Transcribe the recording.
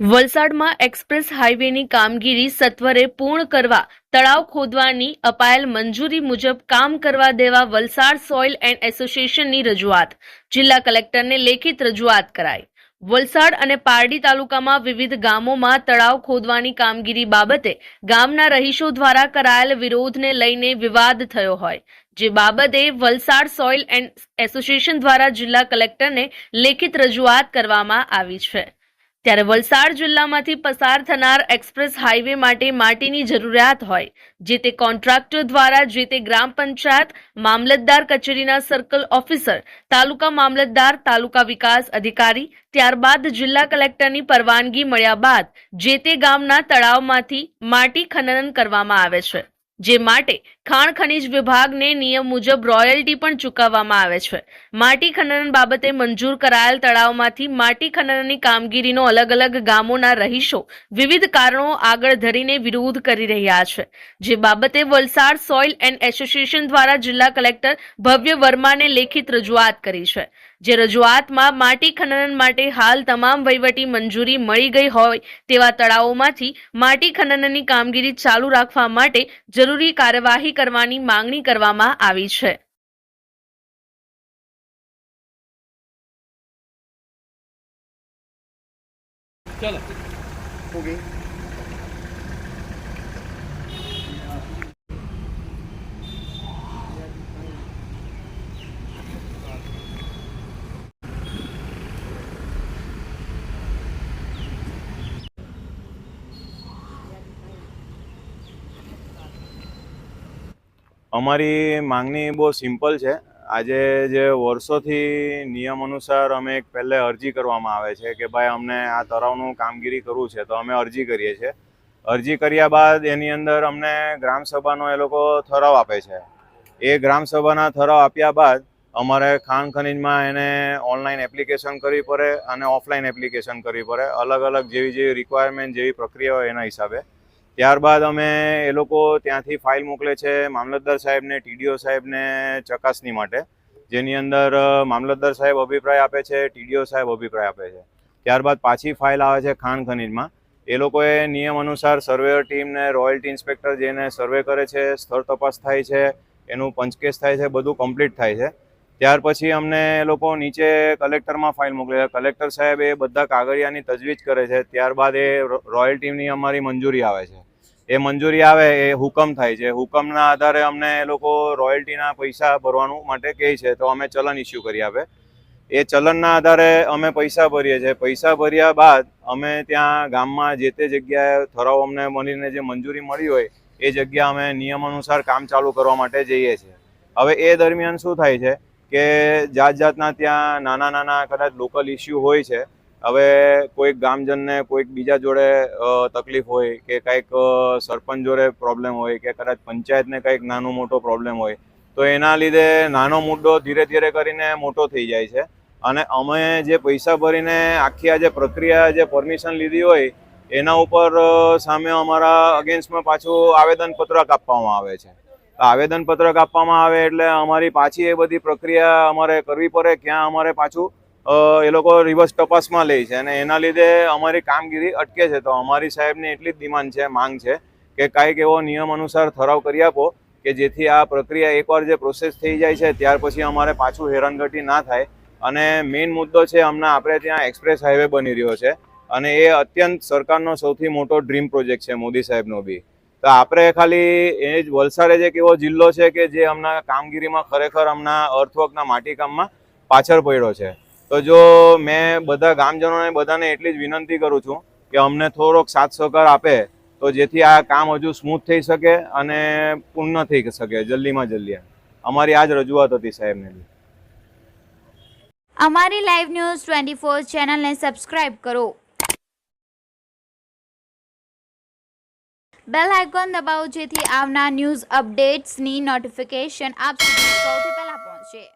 વલસાડમાં એક્સપ્રેસ હાઈવેની કામગીરી સત્વરે પૂર્ણ કરવા, તળાવ ખોદવાની અપાયેલ મંજૂરી મુજબ કામ કરવા દેવા વલસાડ સોઇલ એન્ડ એસોસિએશનની રજૂઆત. જિલ્લા કલેક્ટરને લેખિત રજૂઆત કરાઈ. વલસાડ અને પારડી તાલુકામાં વિવિધ ગામોમાં તળાવ ખોદવાની કામગીરી બાબતે ગામના રહીશો દ્વારા કરાયેલ વિરોધને લઈને વિવાદ થયો હોય. જે બાબતે વલસાડ સોઇલ એન્ડ એસોસિએશન દ્વારા જિલ્લા કલેક્ટરને લેખિત રજૂઆત કરવામાં આવી છે. ત્યારે વલસાડ જિલ્લામાંથી પસાર થનાર એક્સપ્રેસ હાઈવે માટે માટીની જરૂરિયાત હોય, જે તે કોન્ટ્રાક્ટર દ્વારા, જે તે ગ્રામ પંચાયત મામલતદાર કચેરીના સર્કલ ઓફિસર, તાલુકા મામલતદાર, તાલુકા વિકાસ અધિકારી, ત્યારબાદ જિલ્લા કલેક્ટરની પરવાનગી મળ્યા બાદ, જે તે ગામના તળાવમાંથી માટી ખનન કરવામાં આવે છે. જે માટે ખાણ ખનીજ વિભાગને નિયમ મુજબ રોયલ્ટી પણ ચૂકવવામાં આવે છે. માટી ખનન બાબતે મંજૂર કરાયેલ તળાવમાંથી માટી ખનનની કામગીરીનો અલગ અલગ ગામોના રહીશો વિવિધ કારણો આગળ ધરીને વિરોધ કરી રહ્યા છે. જે બાબતે વલસાડ સોઇલ એન્ડ એસોસિએશન દ્વારા જિલ્લા કલેક્ટર ભવ્ય વર્માને લેખિત રજૂઆત કરી છે. જે રજૂઆતમાં માટી ખનન માટે હાલ તમામ વહીવટી મંજૂરી મળી ગઈ હોય તેવા તળાવોમાંથી માટી ખનનની કામગીરી ચાલુ રાખવા માટે જરૂરી કાર્યવાહી કરવાની માંગણી કરવામાં આવી છે. ચાલો. અમારી માંગણી બહુ સિમ્પલ છે. આજે જે વર્ષોથી નિયમ અનુસાર અમે એક પહેલે અરજી કરવામાં આવે છે કે ભાઈ અમને આ તળાવનું કામગીરી કરવું છે તો અમે અરજી કરીએ છીએ. અરજી કર્યા બાદ એની અંદર અમને ગ્રામસભાનો એ લોકો ઠરાવ આપે છે. એ ગ્રામસભાના ઠરાવ આપ્યા બાદ અમારે ખાણ ખનીજમાં એને ઓનલાઈન એપ્લિકેશન કરવી પડે અને ઓફલાઈન એપ્લિકેશન કરવી પડે. અલગ અલગ જેવી જેવી રિક્વાયરમેન્ટ જેવી પ્રક્રિયા હોય એના હિસાબે. ત્યારબાદ અમે એ લોકો ત્યાંથી ફાઇલ મોકલે છે મામલતદાર સાહેબને, ટીડીઓ સાહેબને ચકાસણી માટે. જેની અંદર મામલતદાર સાહેબ અભિપ્રાય આપે છે, ટીડીઓ સાહેબ અભિપ્રાય આપે છે. ત્યારબાદ પાછી ફાઇલ આવે છે ખાણ ખનીજમાં. એ લોકોએ નિયમ અનુસાર સર્વેયર ટીમને, રોયલ્ટી ઇન્સ્પેક્ટર જેને સર્વે કરે છે, સ્થળ તપાસ થાય છે, એનું પંચકેસ થાય છે, બધું કમ્પ્લીટ થાય છે. ત્યાર પછી અમને એ લોકો નીચે કલેક્ટરમાં ફાઇલ મોકલે છે. કલેક્ટર સાહેબ એ બધા કાગળિયાની તજવીજ કરે છે. ત્યારબાદ એ રોયલ ટીમની અમારી મંજૂરી આવે છે. એ મંજૂરી આવે, એ હુકમ થાય છે. હુકમના આધારે અમને એ લોકો રોયલ્ટીના પૈસા ભરવાનું માટે કહે છે, તો અમે ચલન ઇસ્યુ કરી આપે. એ ચલનના આધારે અમે પૈસા ભરીએ છીએ. પૈસા ભર્યા બાદ અમે ત્યાં ગામમાં જે તે જગ્યાએ ઠરાવ અમને મળીને જે મંજૂરી મળી હોય, એ જગ્યા અમે નિયમ અનુસાર કામ ચાલુ કરવા માટે જઈએ છીએ. હવે એ દરમિયાન શું થાય છે કે જાત જાતના ત્યાં નાના નાના કદાચ લોકલ ઇસ્યુ હોય છે હવે કોઈક ગામજનને કોઈક બીજા જોડે તકલીફ હોય કે કંઈક સરપંચ જોડે પ્રોબ્લેમ હોય કે કદાચ પંચાયતને કંઈક નાનો મોટો પ્રોબ્લેમ હોય, તો એના લીધે નાનો મુદ્દો ધીરે ધીરે કરીને મોટો થઈ જાય છે. અને અમે જે પૈસા ભરીને આખી આ જે પ્રક્રિયા, જે પરમિશન લીધી હોય, એના ઉપર સામે અમારા અગેન્સ્ટમાં પાછું આવેદનપત્રક આપવામાં આવે છે. આવેદનપત્રક આપવામાં આવે એટલે અમારી પાછી એ બધી પ્રક્રિયા અમારે કરવી પડે, ક્યાં અમારે પાછું એ લોકો રિવર્સ તપાસમાં લે છે અને એના લીધે અમારી કામગીરી અટકે છે. તો અમારી સાહેબની એટલી જ ડિમાન્ડ છે, માંગ છે કે કાંઈક એવો નિયમ અનુસાર ઠરાવ કરી આપો કે જેથી આ પ્રક્રિયા એકવાર જે પ્રોસેસ થઈ જાય છે, ત્યાર પછી અમારે પાછું હેરાનગતિ ના થાય. અને મેઇન મુદ્દો છે હમણાં આપણે ત્યાં એક્સપ્રેસ હાઈવે બની રહ્યો છે અને એ અત્યંત સરકારનો સૌથી મોટો ડ્રીમ પ્રોજેક્ટ છે, મોદી સાહેબનો બી. તો આપણે ખાલી એ જ વલસાડ જ એક એવો જિલ્લો છે કે જે હમણાં કામગીરીમાં ખરેખર હમણાં અર્થવર્કના માટીકામમાં પાછળ પડ્યો છે. તો જો મેં બધા ગામજનોને બધાને એટલી જ વિનંતી કરું છું કે અમને થોડોક સાથ સહકાર આપે, તો જેથી આ કામ હજુ સ્મૂથ થઈ શકે અને પૂર્ણ થઈ શકે, જલ્દીમાં જલ્દી અમારી આ જ રજૂઆત હતી સાહેબને અમારી લાઈવ ન્યૂઝ ટ્વેન્ટી ફોર ચેનલને સબસ્ક્રાઈબ કરો. બેલ આઇકોન દબાવો જેથી આવનાર ન્યૂઝ અપડેટ્સની નોટિફિકેશન આપ સુધી સૌથી પહેલા પહોંચે.